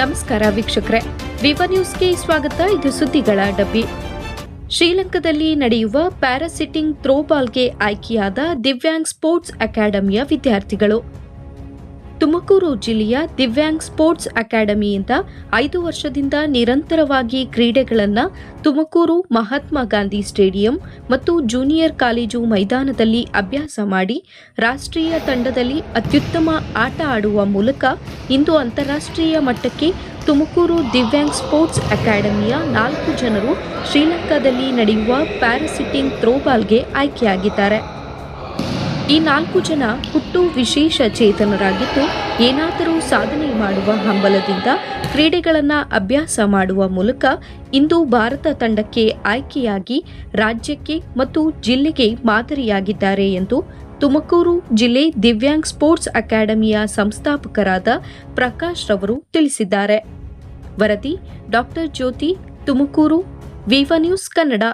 ನಮಸ್ಕಾರ ವೀಕ್ಷಕರೇ. ವಿವ ನ್ಯೂಸ್ಗೆ ಸ್ವಾಗತ. ಇದು ಸುದ್ದಿಗಳ ಡಬ್ಬಿ. ಶ್ರೀಲಂಕಾದಲ್ಲಿ ನಡೆಯುವ ಪ್ಯಾರಾಸಿಟಿಂಗ್ ಥ್ರೋಬಾಲ್ಗೆ ಆಯ್ಕೆಯಾದ ದಿವ್ಯಾಂಗ್ ಸ್ಪೋರ್ಟ್ಸ್ ಅಕಾಡೆಮಿಯ ವಿದ್ಯಾರ್ಥಿಗಳು. ತುಮಕೂರು ಜಿಲ್ಲೆಯ ದಿವ್ಯಾಂಗ್ ಸ್ಪೋರ್ಟ್ಸ್ ಅಕಾಡೆಮಿಯಿಂದ ಐದು ವರ್ಷದಿಂದ ನಿರಂತರವಾಗಿ ಕ್ರೀಡೆಗಳನ್ನು ತುಮಕೂರು ಮಹಾತ್ಮ ಗಾಂಧಿ ಸ್ಟೇಡಿಯಂ ಮತ್ತು ಜೂನಿಯರ್ ಕಾಲೇಜು ಮೈದಾನದಲ್ಲಿ ಅಭ್ಯಾಸ ಮಾಡಿ ರಾಷ್ಟ್ರೀಯ ತಂಡದಲ್ಲಿ ಅತ್ಯುತ್ತಮ ಆಟ ಆಡುವ ಮೂಲಕ ಇಂದು ಅಂತಾರಾಷ್ಟ್ರೀಯ ಮಟ್ಟಕ್ಕೆ ತುಮಕೂರು ದಿವ್ಯಾಂಗ್ ಸ್ಪೋರ್ಟ್ಸ್ ಅಕಾಡೆಮಿಯ ನಾಲ್ಕು ಜನರು ಶ್ರೀಲಂಕಾದಲ್ಲಿ ನಡೆಯುವ ಪ್ಯಾರಾಸಿಟಿಂಗ್ ಥ್ರೋಬಾಲ್ಗೆ ಆಯ್ಕೆಯಾಗಿದ್ದಾರೆ. ಈ ನಾಲ್ಕು ಜನ ಹುಟ್ಟು ವಿಶೇಷ ಚೇತನರಾಗಿದ್ದು, ಏನಾದರೂ ಸಾಧನೆ ಮಾಡುವ ಹಂಬಲದಿಂದ ಕ್ರೀಡೆಗಳನ್ನು ಅಭ್ಯಾಸ ಮಾಡುವ ಮೂಲಕ ಇಂದು ಭಾರತ ತಂಡಕ್ಕೆ ಆಯ್ಕೆಯಾಗಿ ರಾಜ್ಯಕ್ಕೆ ಮತ್ತು ಜಿಲ್ಲೆಗೆ ಮಾದರಿಯಾಗಿದ್ದಾರೆ ಎಂದು ತುಮಕೂರು ಜಿಲ್ಲೆ ದಿವ್ಯಾಂಗ್ ಸ್ಪೋರ್ಟ್ಸ್ ಅಕಾಡೆಮಿಯ ಸಂಸ್ಥಾಪಕರಾದ ಪ್ರಕಾಶ್ ರವರು ತಿಳಿಸಿದ್ದಾರೆ. ವರದಿ ಡಾಕ್ಟರ್ ಜ್ಯೋತಿ ತುಮಕೂರು, ವಿವ ನ್ಯೂಸ್ ಕನ್ನಡ.